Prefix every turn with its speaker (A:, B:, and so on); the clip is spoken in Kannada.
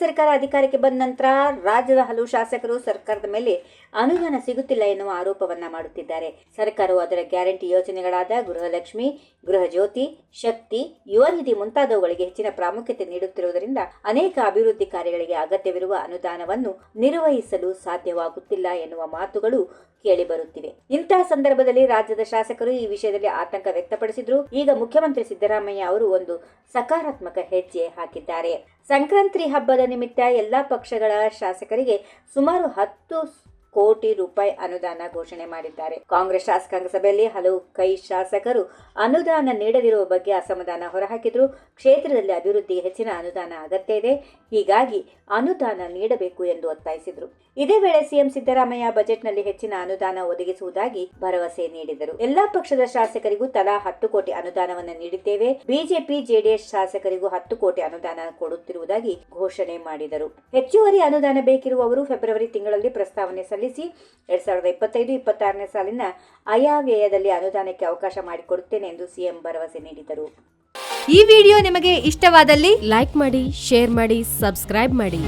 A: ಸರ್ಕಾರ ಅಧಿಕಾರಕ್ಕೆ ಬಂದ ನಂತರ ರಾಜ್ಯದ ಹಲವು ಶಾಸಕರು ಸರ್ಕಾರದ ಮೇಲೆ ಅನುದಾನ ಸಿಗುತ್ತಿಲ್ಲ ಎನ್ನುವ ಆರೋಪವನ್ನ ಮಾಡುತ್ತಿದ್ದಾರೆ. ಸರ್ಕಾರವು ಅದರ ಗ್ಯಾರಂಟಿ ಯೋಜನೆಗಳಾದ ಗೃಹಲಕ್ಷ್ಮಿ ಗೃಹ ಜ್ಯೋತಿ ಶಕ್ತಿ, ಯುವ ನಿಧಿ ಮುಂತಾದವುಗಳಿಗೆ ಹೆಚ್ಚಿನ ಪ್ರಾಮುಖ್ಯತೆ ನೀಡುತ್ತಿರುವುದರಿಂದ ಅನೇಕ ಅಭಿವೃದ್ಧಿ ಕಾರ್ಯಗಳಿಗೆ ಅಗತ್ಯವಿರುವ ಅನುದಾನವನ್ನು ನಿರ್ವಹಿಸಲು ಸಾಧ್ಯವಾಗುತ್ತಿಲ್ಲ ಎನ್ನುವ ಮಾತುಗಳು ಕೇಳಿಬರುತ್ತಿವೆ. ಇಂತಹ ಸಂದರ್ಭದಲ್ಲಿ ರಾಜ್ಯದ ಶಾಸಕರು ಈ ವಿಷಯದಲ್ಲಿ ಆತಂಕ ವ್ಯಕ್ತಪಡಿಸಿದ್ರು. ಈಗ ಮುಖ್ಯಮಂತ್ರಿ ಸಿದ್ದರಾಮಯ್ಯ ಅವರು ಒಂದು ಸಕಾರಾತ್ಮಕ ಹೆಜ್ಜೆ ಹಾಕಿದ್ದಾರೆ. ಸಂಕ್ರಾಂತಿ ಹಬ್ಬದ ನಿಮಿತ್ತ ಎಲ್ಲ ಪಕ್ಷಗಳ ಶಾಸಕರಿಗೆ ಸುಮಾರು ಹತ್ತು ಕೋಟಿ ರೂಪಾಯಿ ಅನುದಾನ ಘೋಷಣೆ ಮಾಡಿದ್ದಾರೆ. ಕಾಂಗ್ರೆಸ್ ಶಾಸಕಾಂಗ ಸಭೆಯಲ್ಲಿ ಹಲವು ಕೈ ಶಾಸಕರು ಅನುದಾನ ನೀಡದಿರುವ ಬಗ್ಗೆ ಅಸಮಾಧಾನ ಹೊರಹಾಕಿದ್ರು. ಕ್ಷೇತ್ರದಲ್ಲಿ ಅಭಿವೃದ್ಧಿ ಹೆಚ್ಚಿನ ಅನುದಾನ ಅಗತ್ಯ ಇದೆ. ಹೀಗಾಗಿ ಅನುದಾನ ನೀಡಬೇಕು ಎಂದು ಒತ್ತಾಯಿಸಿದರು. ಇದೇ ವೇಳೆ ಸಿಎಂ ಸಿದ್ದರಾಮಯ್ಯ ಬಜೆಟ್ನಲ್ಲಿ ಹೆಚ್ಚಿನ ಅನುದಾನ ಒದಗಿಸುವುದಾಗಿ ಭರವಸೆ ನೀಡಿದರು. ಎಲ್ಲಾ ಪಕ್ಷದ ಶಾಸಕರಿಗೂ ತಲಾ ಹತ್ತು ಕೋಟಿ ಅನುದಾನವನ್ನು ನೀಡಿದ್ದೇವೆ. ಬಿಜೆಪಿ, ಜೆಡಿಎಸ್ ಶಾಸಕರಿಗೂ ಹತ್ತು ಕೋಟಿ ಅನುದಾನ ಕೊಡುತ್ತಿರುವುದಾಗಿ ಘೋಷಣೆ ಮಾಡಿದರು. ಹೆಚ್ಚುವರಿ ಅನುದಾನ ಬೇಕಿರುವವರು ಫೆಬ್ರವರಿ ತಿಂಗಳಲ್ಲಿ ಪ್ರಸ್ತಾವನೆ ಸಲ್ಲಿಸಿ, ಎರಡ್ ಸಾವಿರದ ಇಪ್ಪತ್ತೈದು ಇಪ್ಪತ್ತಾರನೇ ಸಾಲಿನ ಆಯವ್ಯಯದಲ್ಲಿ ಅನುದಾನಕ್ಕೆ ಅವಕಾಶ ಮಾಡಿಕೊಡುತ್ತೇನೆ ಎಂದು ಸಿಎಂ ಭರವಸೆ ನೀಡಿದರು.
B: ಈ ವಿಡಿಯೋ ನಿಮಗೆ ಇಷ್ಟವಾದಲ್ಲಿ
C: ಲೈಕ್ ಮಾಡಿ, ಶೇರ್ ಮಾಡಿ, ಸಬ್ಸ್ಕ್ರೈಬ್ ಮಾಡಿ.